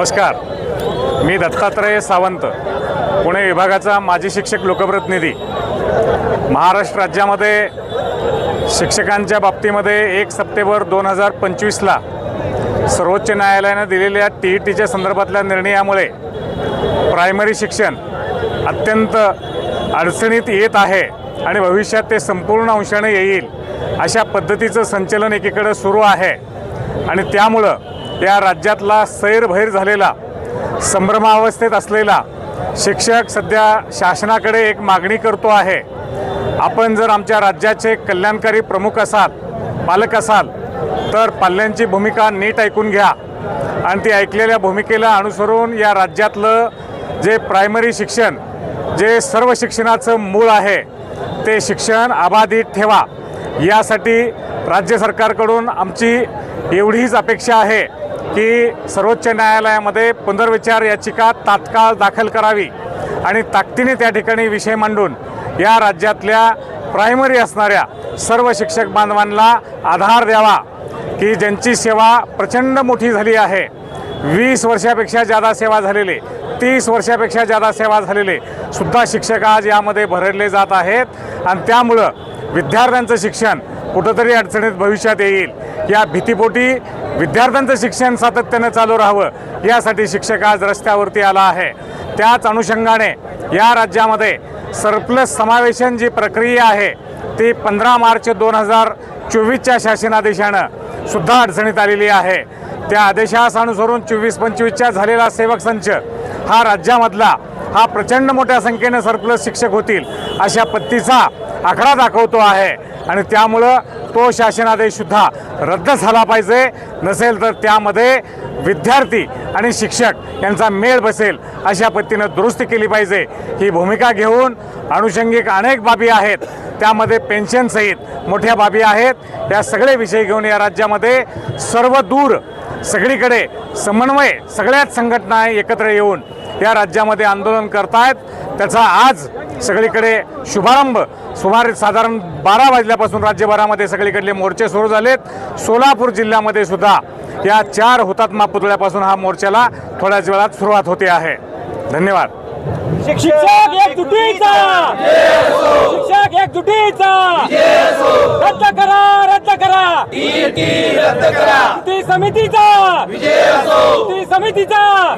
नमस्कार. मी दत्तात्रय सावंत पुणे विभागाचा माजी शिक्षक लोकप्रतिनिधी. महाराष्ट्र राज्यामध्ये शिक्षकांच्या बाबतीमध्ये एक सप्टेंबर दोन हजार पंचवीसला सर्वोच्च न्यायालयानं दिलेल्या टी ई टीच्या संदर्भातल्या निर्णयामुळे प्रायमरी शिक्षण अत्यंत अडचणीत येत आहे आणि भविष्यात ते संपूर्ण अंशाने येईल अशा पद्धतीचं संचलन एकीकडं सुरू आहे. आणि त्यामुळं या राज्यातला सैरभैर झालेला संभ्रमावस्थेत असलेला शिक्षक सध्या शासनाकडे एक मागणी करतो आहे. आपण जर आमच्या राज्याचे कल्याणकारी प्रमुख असाल पालक असाल तर पाल्यांची भूमिका नीट ऐकून घ्या. आणि ती ऐकलेल्या भूमिकेला अनुसरून या राज्यातलं जे प्रायमरी शिक्षण जे सर्व शिक्षणाचं मूळ आहे ते शिक्षण अबाधित ठेवा. यासाठी राज्य सरकारकडून आमची एवढीच अपेक्षा आहे. की सर्वोच्च न्यायालयामध्ये पुनर्विचार याचिका तात्काळ दाखल करावी आणि ताकदीने त्या ठिकाणी विषय मांडून या राज्यातल्या प्रायमरी असणाऱ्या सर्व शिक्षक बांधवांना आधार द्यावा की ज्यांची सेवा प्रचंड मोठी झाली आहे. वीस वर्षापेक्षा जादा सेवा झालेले तीस वर्षापेक्षा जादा सेवा झालेले सुद्धा शिक्षक आज यामध्ये भरडले जात आहेत आणि त्यामुळं विद्यार्थ्यांचं शिक्षण कुठंतरी अडचणीत भविष्यात येईल. या भीतीपोटी विद्यार्थ्यांचं शिक्षण सातत्यानं चालू राहावं यासाठी शिक्षक आज रस्त्यावरती आला आहे. त्याच अनुषंगाने या राज्यामध्ये सरप्लस समावेशन जी प्रक्रिया आहे ती पंधरा मार्च दोन हजार चोवीसच्या शासनादेशानं सुद्धा अडचणीत आलेली आहे. त्या आदेशास अनुसरून चोवीस पंचवीसच्या झालेला सेवक संच हा राज्यामधला हा प्रचंड मोठ्या संख्येनं सरप्लस शिक्षक होतील अशा पत्तीचा आकडा दाखवतो आहे. आणि त्यामुळं तो शासनादेशसुद्धा रद्द झाला पाहिजे. नसेल तर त्यामध्ये विद्यार्थी आणि शिक्षक यांचा मेळ बसेल अशा पद्धतीनं दुरुस्ती केली पाहिजे. ही भूमिका घेऊन अनुषंगिक अनेक बाबी आहेत. त्यामध्ये पेन्शनसहित मोठ्या बाबी आहेत. या सगळे विषय घेऊन या राज्यामध्ये सर्व दूर सगळीकडे समन्वय सगळ्याच संघटना एकत्र येऊन या राज्यामध्ये आंदोलन करतायत. त्याचा आज सगळीकडे शुभारंभ. सुमारे साधारण बारा वाजल्यापासून राज्यभरामध्ये सगळीकडले मोर्चे सुरू झालेत. सोलापूर जिल्ह्यामध्ये सुद्धा या चार हुतात्मा पुतळ्यापासून हा मोर्चाला थोड्याच वेळात सुरुवात होते आहे. धन्यवाद. शिक्षक एकजुटीचा! शिक्षक एकजुटीचा! रद्द करा रद्द करा! रद्द करा समितीचा समितीचा!